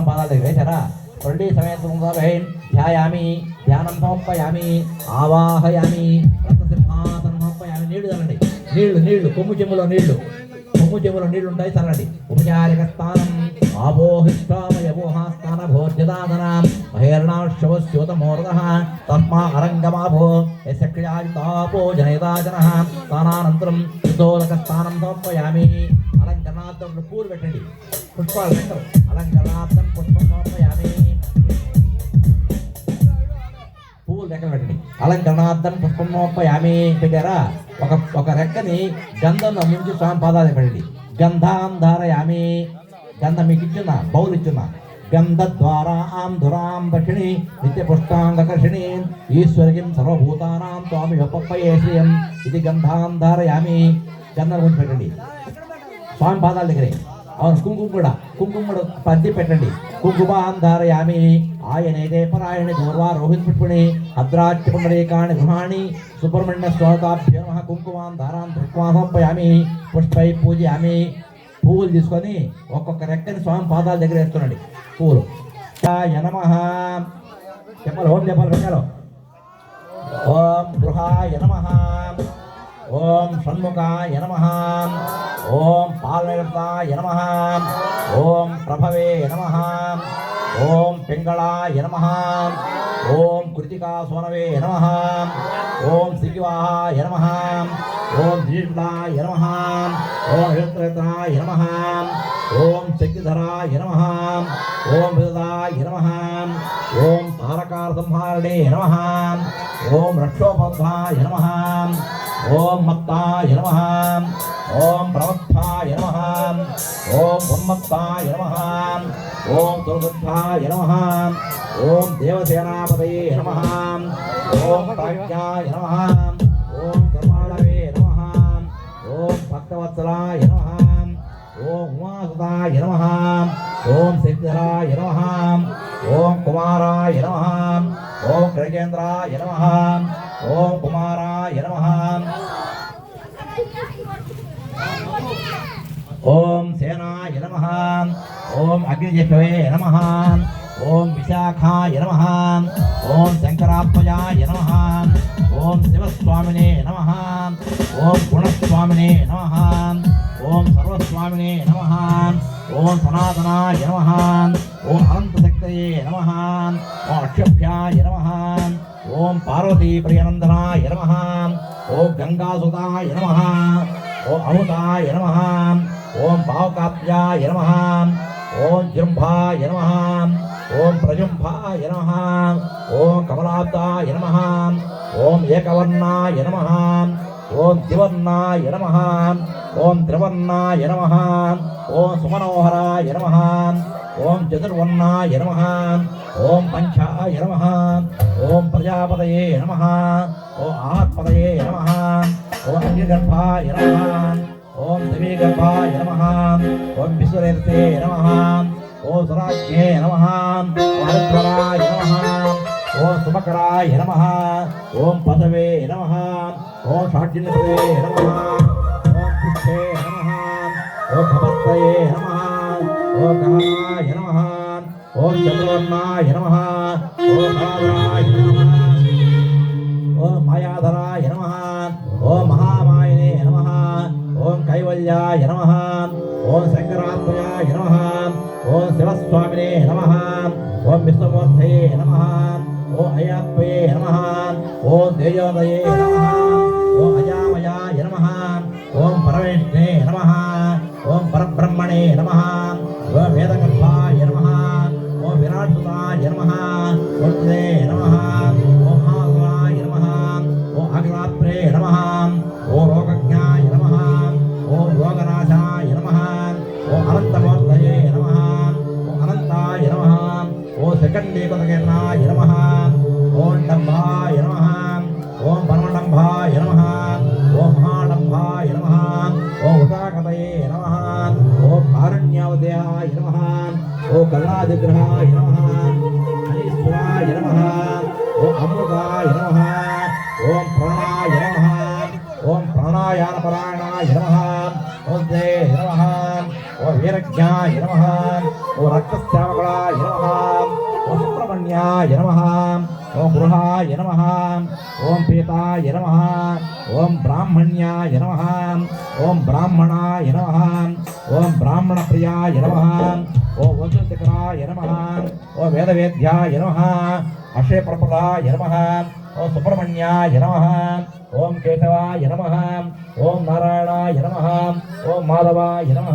స్వామి పాదాల దగ్గర వేశారా సమేతం ధ్యాయామి ధ్యానం సమర్పయామి ఆవాహయామి రక్తసింహాసనం సమర్పయామి నీళ్ళు చల్లండి నీళ్ళు నీళ్ళు కొమ్ము చెమ్ములో నీళ్ళు కొమ్ము చెమ్ములో నీళ్ళు ఉంటాయి చల్లండి ఉపచారిక స్థానం ఆపోహిష్టామయవోహాస్థాన భోజ్యదాదన మహేర్ణాశ్వస్యోతమోరద తస్మా అరంగమాభో యశక్రియాజితాపో జనయదాజన స్థానానంతరం శుద్ధోదక స్థానం సమర్పయామి అలంకరణార్థం పూలు పెట్టండి పుష్పాలు పెట్టవు. అలంకరణార్థం పుష్పం సమర్పయామి పువ్వులు రెక్కలు పెట్టండి అలంకరణార్థం పుష్పం సమర్పయామి పెట్టారా ఒక ఒక రెక్కని గంధంలో ముంచి స్వామి పాదాలు పెట్టండి. గంధాం ధారయామి గంధం మీకు ఇచ్చున్నా బౌలు ఇచ్చున్నా. గంధ ద్వారా ఆం ధురాం దక్షిణి నిత్య పుష్టాంగకర్షిణి ఈశ్వరికిం సర్వభూతానాం స్వామి ఒప్పయ్యే శ్రియం ఇది గంధాం ధారయామి గంధం ముంచి పెట్టండి. స్వామి పాదాల దగ్గరే. అవును కుంకుమ కూడా కుంకుమ కూడా పద్ది పెట్టండి. కుంకుమాం ధారయామి ఆయనైతే పరాయణి దూర్వా రోహిత్ పెట్టుకుని భద్రాచ్య పుండరీకాణి గృహాణి సుబ్రహ్మణ్య శ్లోకాభ్య నమః కుంకుమాం ధారాం దృష్ట్వా సమర్పయామి పుష్పై పూజయామి. పువ్వులు తీసుకొని ఒక్కొక్క రెక్కని స్వామి పాదాల దగ్గర వేస్తున్నాడు. పువ్వులు నమ. చెప్పాలి? ఓం చెప్పాలి? పెట్టాలి ఓం గృహాయ నమ. ஓம் சண்முகாய நம ஓம் பாலநிலத்தாய நம ஓம் பிரபவே நம ஓம் பெங்களாய நம ஓம் கிருத்திகா சோனவே நம ஓம் சிகிவாய நம ஓம் ஜீஷ்டாய நம ஓம் எழுத்திரத்தாய நம ஓம் சக்திதராய நம ஓம் விததாய நம ஓம் தாரகார சம்ஹாரணே நம ஓம் ரக்ஷோபத்ராய நம ఓం మత్తాయ నమ ఓం ప్రవక్తాయ నమ ఓం ఉన్మత్తాయ నమ ఓం దుర్గద్ధాయ నమ ఓం దేవసేనాపదయే నమ ఓం ప్రాజ్ఞాయ నమ ఓం కర్మాణవే నమ ఓం భక్తవత్సలాయ నమ ఓం ఉమాసుతాయ నమ ఓం సిద్ధరాయ నమ ఓం కుమారాయ నమ ఓం గజేంద్రాయ నమ ఓం కుమారాయ నమ. ఓం సేనాయ నమ. ఓం అగ్నిజపవే నమ. ఓం విశాఖాయ నమ. ఓం శంకరాత్మజాయ నమ. ఓం శివస్వామినే నమ. ఓం గుణస్వామినే నమ. ఓం సర్వస్వామినే నమ. ఓం సనాతనాయ నమ. పార్వతీ ప్రియందనాయ నమ. ఓం గంగాసుతాయ నమ. ఓం అమృతాయ నమ. ఓం పావకాప్యాయ నమ. ఓం జృంభాయ నమ. ఓం ప్రజుంభాయ నమ. ఓం కమలాబ్దాయ నమ. ఓం ఏకవర్ణాయ నమ. ఓం త్రివర్ణాయ నమ. ఓం త్రివర్ణాయ నమ. ఓం సుమనోహరాయ నమ. ఓం చతుర్వర్ణాయ నమ. ఓం పంచాయ నమ. ఓం ప్రజాపతయే నమ. ఓం ఆత్మదయే నమ. ఓం అగ్నిగర్భాయ నమ. ఓం దివీగర్భాయ నమ. ఓం విశ్వరేతే నమ. ఓం సురాజ్ఞే నమ. ఓం హరిద్వరాయ నమ. ఓం సుమకరాయ నమ. ఓం పదవే నమ. ఓం షాడ్జినపదే నమ. ఓం పుష్పే నమ. ఓం భవత్తయే నమ. ఓం గహనాయ నమ. ఓం చంద్రవర్ణాయ నమ ఓం భావరాయ నమ ఓం మాయాధరాయ నమ ఓం మహామాయనే నమ ఓం కైవల్యాయ నమ ఓం శంకరాత్మయాయ నమ ఓం శివస్వామినే నమ ఓం విష్ణుమూర్తయే నమ ఓం అయాత్మయే నమ ఓం దేయోదయే నమ ఓం అజామయాయ నమ ఓం పరమేష్ణే నమ ఓం పరబ్రహ్మణే నమ ఓం ఓం గృహాయ నమ ఓం పీతాయ నమ ఓం బ్రాహ్మణ్యాయ నమ ఓం బ్రాహ్మణాయ నమ ఓం బ్రాహ్మణ ప్రియాయ నమ ఓం వసుధికరాయ నమ ఓ వేదవేద్యాయ నమ అక్షయప్రపదాయ నమ ఓ సుబ్రహ్మణ్యాయ నమ ఓం కేశవాయ నమ ఓం నారాయణాయ నమ ఓం మాధవాయ నమ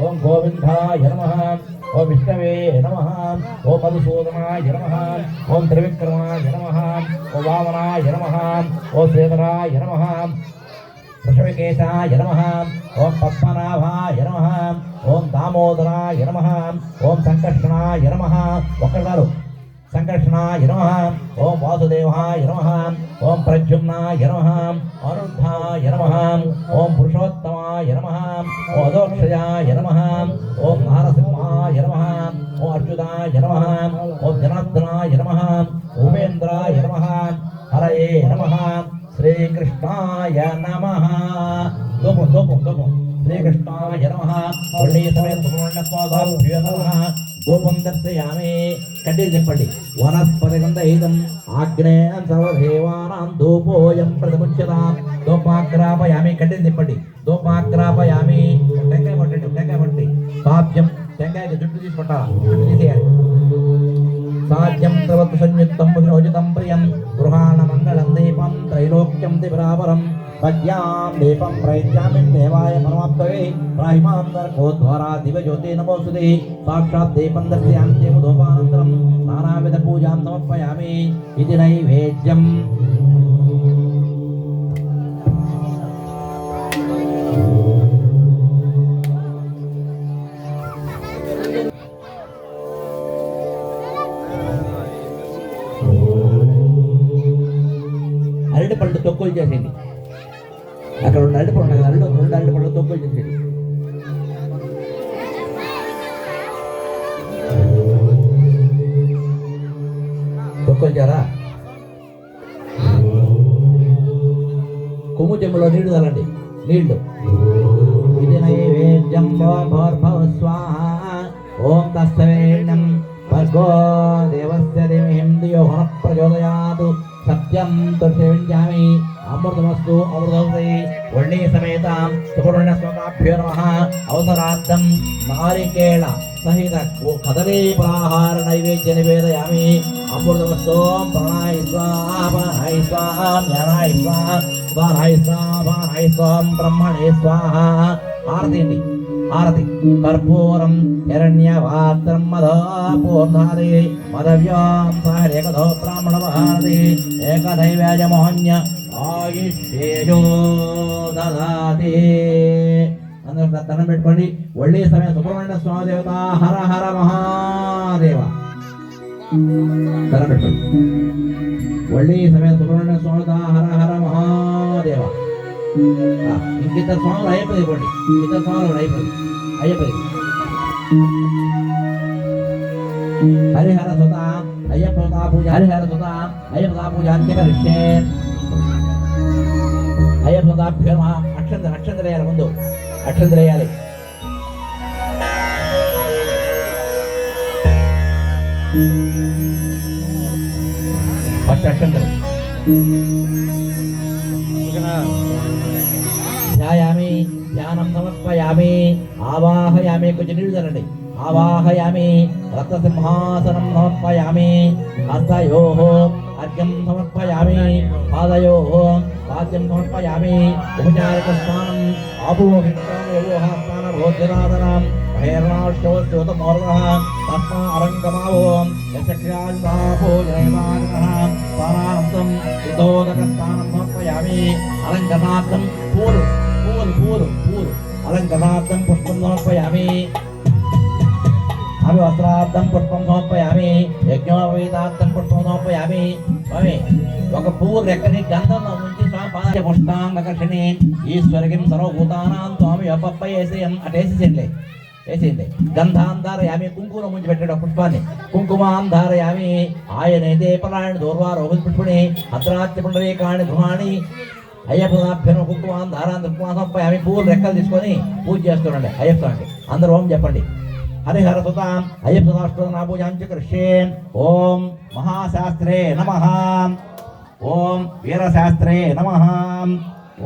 ఓం గోవిందాయ నమ ఓం విష్ణవే నమ ఓం మధుసూదనాయ నమ ఓం త్రివిక్రమాయ నమ ఓం వామనాయ నమ ఓం శ్రీధరాయ నమ వృషవికేశాయ నమ ఓం పద్మనాభాయ నమ ఓం దామోదరాయ నమ ఓం సంకర్షణాయ నమ ఒక్కడారు సంకర్షణాయ నమ ఓం వాసుదేవాయ నమ ఓం ప్రద్యుమ్నాయ నమ అనుద్ధాయ నమ ఓం పురుషోత్తమాయ నమ ఓం అదోక్షయాయ నమ ఓం జనార్దనాయ నమ ఉపేంద్రాయ నమ హరయే నమ శ్రీకృష్ణాయ నమ దోపం దోపం దోపం శ్రీకృష్ణాయ నమ ఒళ్ళీ సమేత నమ గోపం దర్శయామే కడ్డీలు చెప్పండి వనస్పతి గంధైదం ఆగ్నేయం సర్వదేవానాం ధూపోయం ప్రతిముచ్యతాం దోపాగ్రాపయామి కడ్డీలు చెప్పండి దోపాగ్రాపయామి టెంకాయ పట్టండి టెంకాయ పట్టి సాధ్యం టెంకాయకి జుట్టు తీసుకుంటా జుట్టు తీసేయాలి। సాధ్యం త్రవత్ సంయుక్తం పునోజితం ప్రియం గృహాణ మంగళం దీపం త్రైలోక్యం దివరావరం పద్యాం దీపం ప్రయత్యామి దేవాయ పరమాప్తవే ప్రాహిమాం నరకోద్వారా దివజ్యోతి నమోసుదే సాక్షాత్ దీపం దర్శయామి దేవదోపానంతరం నానావిధ పూజాం సమర్పయామి ఇది నైవేద్యం కొమ్ము చెంబులో నీళ్ళు తలండి నీళ్ళు. ఇది నైవేద్యం భోర్భవ స్వాహ. ఓం తస్తవేణం భర్గో దేవస్య దేవహిం దియో ప్రచోదయాదు ప్రచోదయాత్ సత్యం తుష్యామి అమృతమస్తు అమృతమస్తి వణ్ణీ సమేత సుబ్రహ్మణ్య స్వకాభ్యో నమ అవసరార్థం నారికేళ సహిత కదలీ ప్రాహార నైవేద్య నివేదయామి అమృతమస్తు ప్రణాయ స్వాహాయ స్వాహాయ స్వాహ జ్ఞానాయ స్వాహాయ స్వాహ స్వాహం బ్రహ్మణే స్వాహ హారతి హారతి కర్పూరం హిరణ్యవాత్రం మధో పూర్ణాది మదవ్యాం సారేకధో బ్రాహ్మణ భారతి ఏకదైవ్యాజమోహన్య ఆయుష్యేజో దదాతి. అందరూ దండం పెట్టుకోండి. ఒళ్ళే సమయం సుబ్రహ్మణ్య స్వామి దేవత. హర హర మహాదేవ. దండం పెట్టుకోండి. ఒళ్ళే సమయం సుబ్రహ్మణ్య స్వామి దేవత. హర హర మహాదేవ. ఆ, ఇంకిద్దరు స్వాములు అయ్యప్పది ఇవ్వండి ఇద్దరు స్వాములు అయిపోయింది అయ్యప్పది. హరిహర సుత. అయ్యప్ప సుత పూజ. హరిహర సుత. అయ్యప్ప సుత పూజ. అంత్యకరిష్యే. అయ్యప్ప సుతాభ్యో నమః అక్షంత అక్షంతలు ముందు. అక్షంతరేయాలి ఫస్ట్ అక్షంతలు ధ్యాయామి ధ్యానం సమర్పయామి ఆవాహయామి కొంచెం నీళ్ళు తరండి ఆవాహయామి రక్తసింహాసనం సమర్పయామి హస్తయో అర్ఘ్యం సమర్పయామి పాదయో పాద్యం సమర్పయామి ఉపచారిక స్నానం ఆపోహిస్తానం భోజనాదనం భైర్నాష్టోత్యోతమోర్గः తస్మా అరంగమావో యశక్ష్యాల్పాపోజనైవానః పానాంతం హితోదకస్థానం సమర్పయామి అలంకరణార్థం పూలు పూలు పూలు పూలు అలంకరణార్థం పుష్పం సమర్పయామి అభివస్త్రార్థం పుష్పం సమర్పయామి యజ్ఞోపవీతార్థం పుష్పం సమర్పయామి స్వామి ఒక పువ్వు రెక్కని గంధంలో ఉంచి స్వామి పాద పుష్పాంగకర్షిణి ఈశ్వరికిం సర్వభూతానాం స్వామి అప్పప్ప వేసేయం అటేసేసేయండి వేసేయండి గంధాంధారయామి కుంకుమ ముంచి పెట్టాడు ఆ పుష్పాన్ని కుంకుమాంధారయామి ఆయనైతే పలాయన దూర్వారోహి పుష్పుని అద్రాత్య పుండరీకాణి ధృమాణి అయ్యప్పనాభ్యను కుంకుమాంధారాన్ని కుంకుమాసంపై ఆమె పువ్వులు రెక్కలు తీసుకొని పూజ చేస్తుండండి అయ్యప్ప స్వామికి. అందరూ ఓం చెప్పండి. హరిహరసుతాం అయ్యప్రదాష్టనాభూజాంచ కృష్యేన్ ఓం మహాశాస్త్రే నమహాం ஓம் வீரசாஸ்திரே நமஹாம்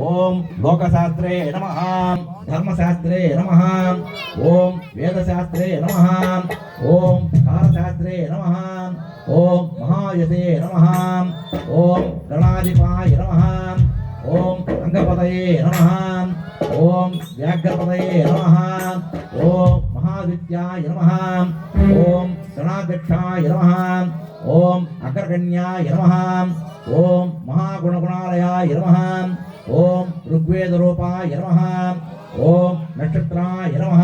ஓம் லோகசாஸ்திரே நமஹாம் தர்மசாஸ்திரே நமஹாம் ஓம் வேதசாஸ்திரே நமஹாம் ஓம் காலசாஸ்திரே நமஹாம் ஓம் மகாயசே நமஹாம் ஓம் கணாதிபாய நமஹாம் ஓம் அங்கபதயே நமஹாம் ஓம் வியாக்கரபதயே நமஹாம் ஓம் மகாதித்யாய நமஹாம் ஓம் கணாதிட்சாய நமஹாம் ஓம் அகர்கண்யாய நமஹாம் ஓம் மகாகுணகுணாலயாய நமः ஓம் ருக்வேதரூபாய நமः ஓம் நட்சத்திராய நமः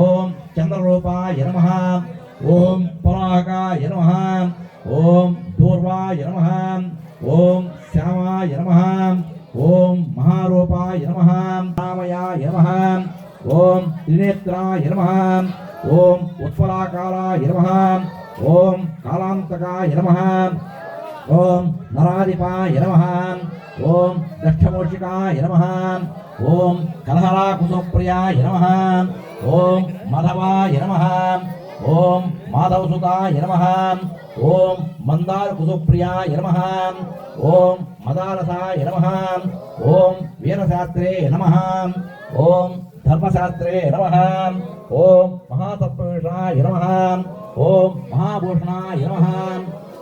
ஓம் சந்திரரூபாய நமः ஓம் பராகாய நமः ஓம் தூர்வாய நமः ஓம் சியாமாய நமः ஓம் மகாரூபாய நமः ராமயாய நமः ஓம் திரிநேத்ராய நமः ஓம் உத்பலாகாலாய நமः ஓம் காலாந்தகாய நமः ஓம் நராதிபாய நம ஓம் தட்சமூர்ஷிகாய நம ஓம் கலஹரா குசுப்பிரியாய நம ஓம் மதவாய நம ஓம் மாதவசுதாய நம ஓம் மந்தார குசுப்பிரியாய நம ஓம் மதாரசாய நம ஓம் வீரசாஸ்திரே நம ஓம் தர்மசாஸ்திரே நம ஓம் மகாதத்வேஷாய நம ஓம் மகாபூஷணாய நம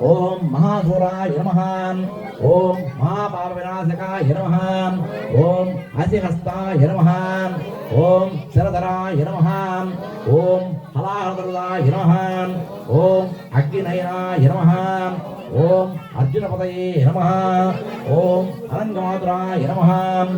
ஓம் மகாசூராய நமகான் ஓம் மகாபாலவிநாசகாய நமகான் ஓம் அசிஹஸ்தாய நமகான் ஓம் சிரதராய நமகான் ஓம் ஹலாஹரதாய நமகான் ஓம் அக்னிநயனாய நமகான் ஓம் அர்ஜுனபதயே நமகான் ஓம் அனங்கமாதுராய நமகான்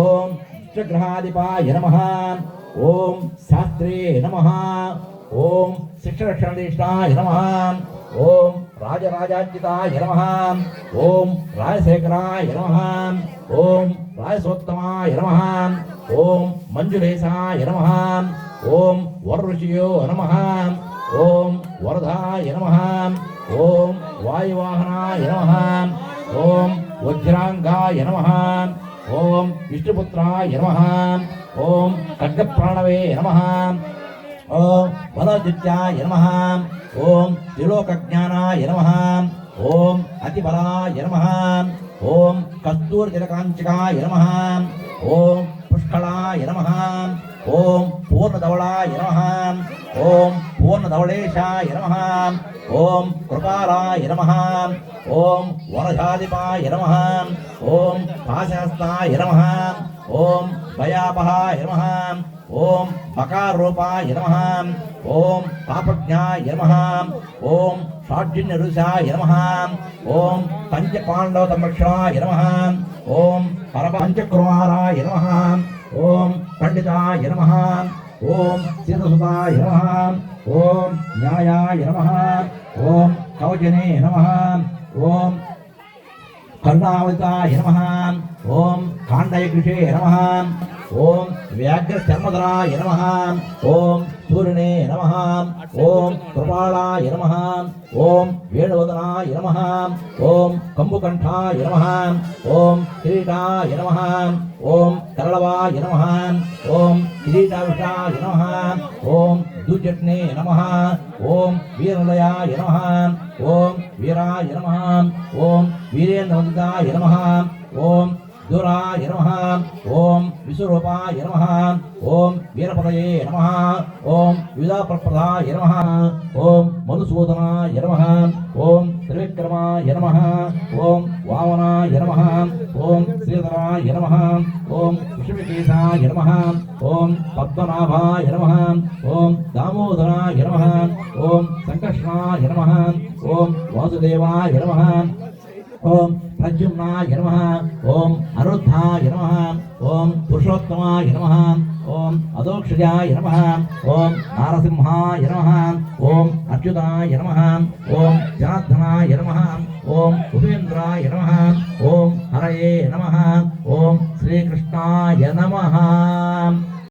ஓம் கிரகாதிபாய நமகான் ஓம் சாஸ்திரே நமகான் ஓம் சிக்ஷரக்ஷணதேஷ்டாய நமகான் ஓம் ராஜராஜாச்சிதாய நமஹாம் ஓம் ராஜசேகராய நமஹாம் ஓம் ராஜசோத்தமாய நமஹாம் ஓம் மஞ்சுரேசாய நமஹாம் ஓம் வரருஷியோ நமஹாம் ஓம் வரதாய நமஹாம் ஓம் வாயுவாகனாய நமஹாம் ஓம் வஜ்ராங்காய நமஹாம் ஓம் விஷ்ணுபுத்ராய நமஹாம் ஓம் கர்கப்ராணவே நமஹாம் ஓம் பலோஜித்யாய நம ஓம் திலோகஜானாய நம ஓம் அதிபலாய நம ஓம் கஸ்தூர் ஜலகாஞ்சிகாய நம ஓம் புஷ்களாய நம ஓம் பூர்ணதவளாய நம ஓம் பூர்ணதவளேஷாய நம ஓம் கிருபாலாய நம ஓம் வரஜாதிபாய நம ஓம் பாசஹஸ்தாய நம ஓம் பயாபகாய நம ஓம் மகாரூபாய நமஹாம் ஓம் பாபக்ஞாய நமஹாம் ஓம் ஷாட்சின் ருசாய நமஹாம் ஓம் பஞ்ச பாண்டவ தம்பக்ஷாய நமஹாம் ஓம் பரபஞ்சகுமாராய நமஹாம் ஓம் பண்டிதாய நமஹாம் ஓம் சீதசுதாய நமஹாம் ஓம் நியாயாய நமஹாம் ஓம் கவஜனே நமஹாம் ஓம் கருணாவதாய நமஹாம் ஓம் காண்டய கிருஷே நமஹாம் ஓம் வியாக்கிரமதராய நம ஓம் சூரியனே நம ஓம் கிருபாலாய நம ஓம் வேணுவதனாய நம ஓம் கம்புகண்டாய நம ஓம் கிரீட்டாய நம ஓம் கரளவாய நம ஓம் கிரீட்டாவிஷாய நம ஓம் தூஜட்னே நம ஓம் வீரலயாய நம ஓம் வீராய நம ஓம் வீரேந்திரவந்தாய நம ஓம் దురాయ నమ ఓం విశ్వరూపాయ నమ ఓం వీరపదయే నమ ఓం విధాప్రదాయ నమ ఓం మధుసూదనాయ నమ ఓం త్రివిక్రమాయ నమ ఓం వామనాయ నమ ఓం శ్రీధరాయ నమ ఓం విష్ణుకేశాయ నమ ఓం పద్మనాభాయ నమ ఓం దామోదరాయ నమ ఓం సంకర్షణాయ నమ ఓం వాసుదేవాయ నమ ఓం ప్రద్యుమ్నాయ నమ ఓం అరుద్ధాయ నమ ఓం పురుషోత్తమాయ నమ ఓం అదోక్షజాయ నమ ఓం నారసింహాయ నమ ఓం అర్జునాయ నమ